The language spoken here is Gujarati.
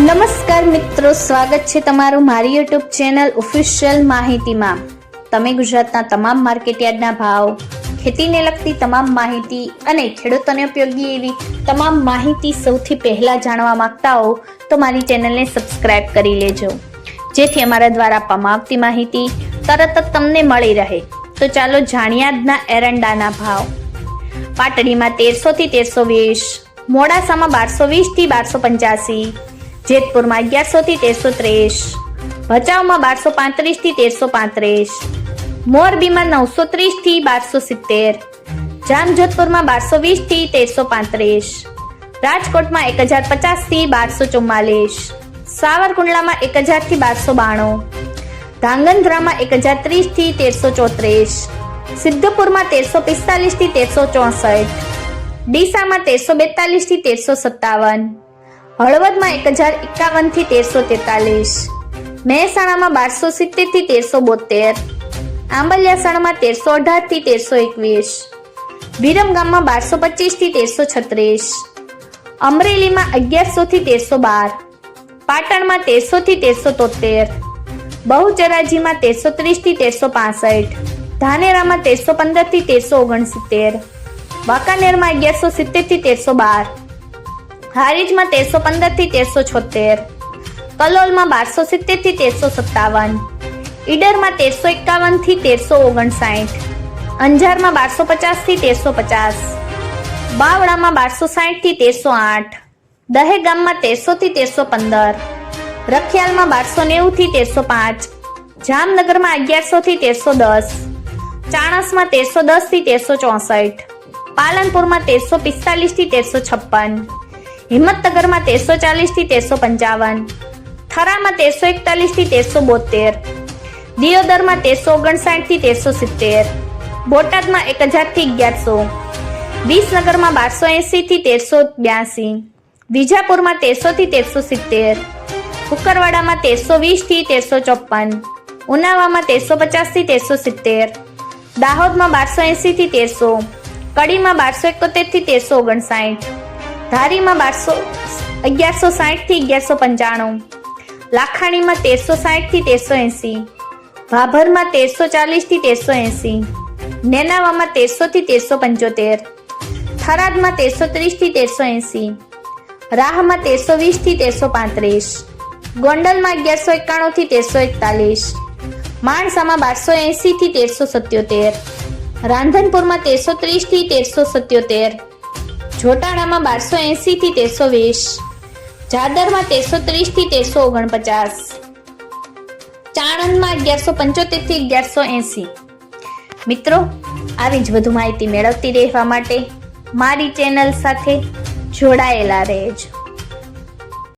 નમસ્કાર મિત્રો, સ્વાગત છે તમારું મારી યુટ્યુબ ચેનલ ઓફિશિયલ માહિતીમાં. તમે ગુજરાતના તમામ માર્કેટયાર્ડના ભાવ, ખેતીને લગતી તમામ માહિતી અને ખેડૂતોને ઉપયોગી એવી તમામ માહિતી સૌથી પહેલા જાણવા માંગતા હો, તો મારી ચેનલને સબસ્ક્રાઇબ કરી લેજો. જેથી અમારા દ્વારા આપવામાં આવતી માહિતી તરત જ તમને મળી રહે. તો ચાલો જાણિયાદના એરંડાના ભાવ. પાટડીમાં તેરસો થી તેરસો વીસ, મોડાસામાં બારસો વીસથી બારસો પંચ્યાસી જેતપુરમાં અગિયારસો થી તેરસો ત્રેસ, ભચાઉમાં બારસો પાંત્રીસથી તેરસો પાંત્રીસ, મોરબીમાં નવસો ત્રીસથી બારસો સિત્તેર, જામજોધપુરમાં બારસો વીસથી તેરસો પાંત્રીસ, રાજકોટમાં એક હજાર પચાસથી બારસો ચુમ્માલીસ, સાવરકુંડલામાં એક હજારથી બારસો બાણું, ધાંગંધ્રામાં એક હજાર ત્રીસથી તેરસો ચોત્રીસ, સિદ્ધપુરમાં તેરસો પિસ્તાલીસથી તેરસો ચોસઠ, ડીસામાં તેરસો બેતાલીસથી તેરસો સત્તાવન હળવદમાં એક હજાર એકાવનથી તેરસો તેતાલીસ. મહેસાણામાં બારસો સિત્તેરથી તેરસો બોતેર. આંબલિયાસણમાં તેરસો અઢારથી તેરસો એકવીસ. વિરમગામમાં બારસો પચીસથી તેરસો છત્રીસ. અમરેલીમાં અગિયારસો થી તેરસો બાર. પાટણમાં તેરસો થી તેરસો તોતેર. બહુચરાજીમાં તેરસો ત્રીસથી તેરસો પાસઠ. ધાનેરામાં તેરસો પંદરથી તેરસો ઓગણસિત્તેર. વાંકાનેરમાં અગિયારસો સિત્તેરથી તેરસો બાર. હારીજમાં તેરસો પંદરથી તેરસો છોતેર, કલોલમાં બારસો સિત્તેરથી તેરસો સત્તાવન, ઈડરમાં તેરસો એકાવનથી તેરસો ઓગણસાઠ, અંજારમાં બારસો પચાસથી તેરસો પચાસ, બાવળામાં બારસો સાઠથી તેરસો આઠ, દહેગામમાં તેરસો થી તેરસો પંદર, રખિયાલમાં બારસો નેવું થી તેરસો પાંચ, જામનગરમાં અગિયારસો થી તેરસો દસ, ચાણસમાં તેરસો દસથી તેરસો ચોસઠ, પાલનપુરમાં તેરસો પિસ્તાલીસથી તેરસો છપ્પન હિંમતનગરમાં તેરસો ચાલીસથી તેરસો પંચાવન, થરામાં તેરસો એકતાલીસથી તેરસો બોતેર, દિયોદરમાં તેરસો ઓગણસાઠથી તેરસો સિત્તેર, બોટાદમાં એક હજારથી અગિયારસો, વિસનગરમાં બારસો એંસીથી તેરસો બ્યાસી, વિજાપુરમાં તેરસોથી તેરસો સિત્તેર કુકરવાડામાં તેરસો વીસથી તેરસો ચોપન ઉનાવામાં તેરસો પચાસથી તેરસો સિત્તેર, દાહોદમાં બારસો એંસીથી તેરસો, કડીમાં બારસો એકોતેરથી તેરસો ઓગણસાઠ ધારીમાં બારસો, અગિયારસો સાહીઠથી અગિયારસો પંચાણું. લાખાણીમાં તેરસો સાહીઠથી તેરસો એંસી. ભાભરમાં તેરસો ચાલીસથી તેરસો એંસી. નેનાવામાં તેરસોથી તેરસો પંચોતેર. થરાદમાં તેરસો ત્રીસથી તેરસો એંસી. રાહમાં તેરસો વીસથી તેરસો પાંત્રીસ. ગોંડલમાં અગિયારસો એકાણુંથી તેરસો એકતાલીસ. માણસામાં બારસો એંસીથી તેરસો સત્યોતેર. રાંધનપુરમાં તેરસો ત્રીસથી તેરસો સત્યોતેર. જોટાણામાં બારસો એંસીથી તેરસો વીસ. જાદરમાં તેરસો ત્રીસથી તેરસો ઓગણપચાસ. ચાણંદમાં અગિયારસો પંચોતેરથી અગિયારસો એંસી. મિત્રો, આવી જ વધુ માહિતી મેળવતી રહેવા માટે મારી ચેનલ સાથે જોડાયેલા રહેજો.